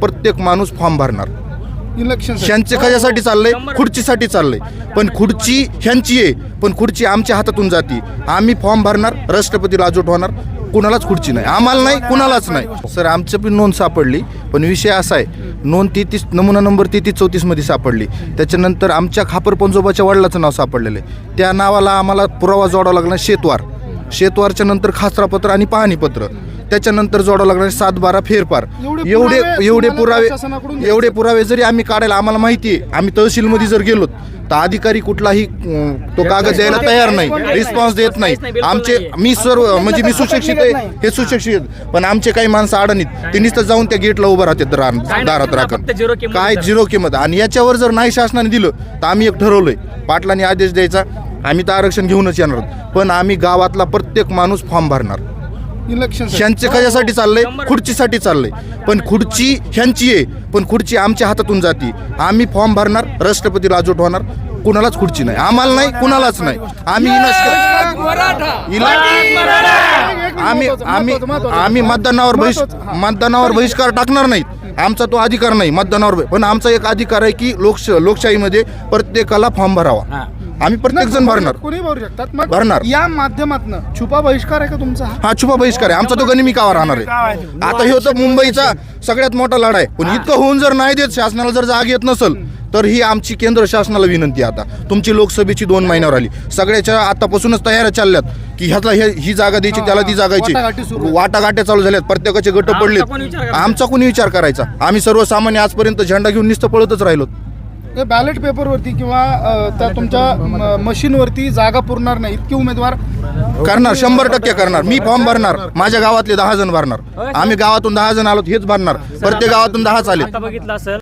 प्रत्येक माणूस फॉर्म भरणार. इलेक्शन ह्यांचे कशासाठी चाललंय? खुर्चीसाठी चाललंय. पण खुर्ची ह्यांची आहे. पण खुर्ची आमच्या हातातून जाती. आम्ही फॉर्म भरणार राष्ट्रपती राजवट होणार. कुणालाच खुर्ची नाही. आम्हाला नाही कुणालाच नाही. सर आमचं पण नोंद सापडली. पण विषय असा आहे. नोंद तेहतीस नमुना नंबर तेहतीस चौतीसमध्ये सापडली. त्याच्यानंतर आमच्या खापर पंजोबाच्या वडिलाचं नाव सापडलेलं आहे. त्या नावाला आम्हाला पुरावा जोडावा लागला. शेतवार. शेतवारच्या नंतर खासरापत्र आणि पाहणीपत्र. त्याच्यानंतर जोडावं लागणार सात बारा फेरफार. एवढे एवढे पुरावे एवढे पुरावे जरी आम्ही काढायला आम्हाला माहिती आहे. आम्ही तहसीलमध्ये जर गेलो तर अधिकारी कुठलाही तो कागद द्यायला तयार नाही. रिस्पॉन्स देत नाही. आमचे मी सर्व म्हणजे मी सुशिक्षित आहे. हे सुशिक्षित पण आमचे काही माणसं अडणीत. ते नुसतं जाऊन त्या गेटला उभं राहतात दार- दारात राखत. काय झिरो किंमत? आणि याच्यावर जर नाही शासनाने दिलं तर आम्ही एक ठरवलंय. पाटलांनी आदेश द्यायचा. आम्ही तर आरक्षण घेऊनच येणार. आहोत. पण आम्ही गावातला प्रत्येक माणूस फॉर्म भरणार. इलेक्शन ह्यांचे कशासाठी चाललंय? खुर्चीसाठी चाललंय. पण खुर्ची ह्यांची आहे. पण खुर्ची आमच्या हातातून जाती. आम्ही फॉर्म भरणार राष्ट्रपती राजवट होणार. कुणालाच खुर्ची नाही. आम्हाला नाही कुणालाच नाही. आम्ही आम्ही आम्ही आम्ही मतदानावर बहिष मतदानावर बहिष्कार टाकणार नाहीत. आमचा तो अधिकार नाही मतदानावर पण आमचा एक अधिकार आहे की लोकश लोकशाहीमध्ये प्रत्येकाला फॉर्म भरावा. आम्ही प्रत्येक जण भरणार. कोणी भरू शकतात मग भरणार. या माध्यमातून छुपा बहिष्कार आहे का तुमचा? हा? हा छुपा बहिष्कार आहे. आमचा तो गनिमिकावर राहणार आहे. आता हे होतं मुंबईचा सगळ्यात मोठा लढा आहे पण इतकं होऊन जर नाही देत शासनाला जर जाग येत नसेल तर ही आमची केंद्र शासनाला विनंती आहे आता. तुमची लोकसभेची दोन महिन्यावर आली. सगळ्याच्या आतापासूनच तयाऱ्या चालल्यात की ह्यातला हे ही जागा द्यायची त्याला ती वाटाघाटी जागायची सुरू आहेत. वाटाघाट्या चालू झाल्यात. प्रत्येकाचे गट आमचा पडलेत. कोणी विचार करायचा? आमचा कोणी विचार करायचा. आम्ही सर्वसामान्य आजपर्यंत झेंडा घेऊन नुसतं पळतच राहिलो बॅलेट पेपरवरती किंवा त्या तुमच्या मशीनवरती जागा पुरणार नाही इतके उमेदवार करणार शंभर टक्के करणार. मी फॉर्म भरणार. माझ्या गावातले दहा जण भरणार. आम्ही गावातून दहा जण आलो हेच भरणार. प्रत्येक गावातून दहाच आले. आता बघितलं असेल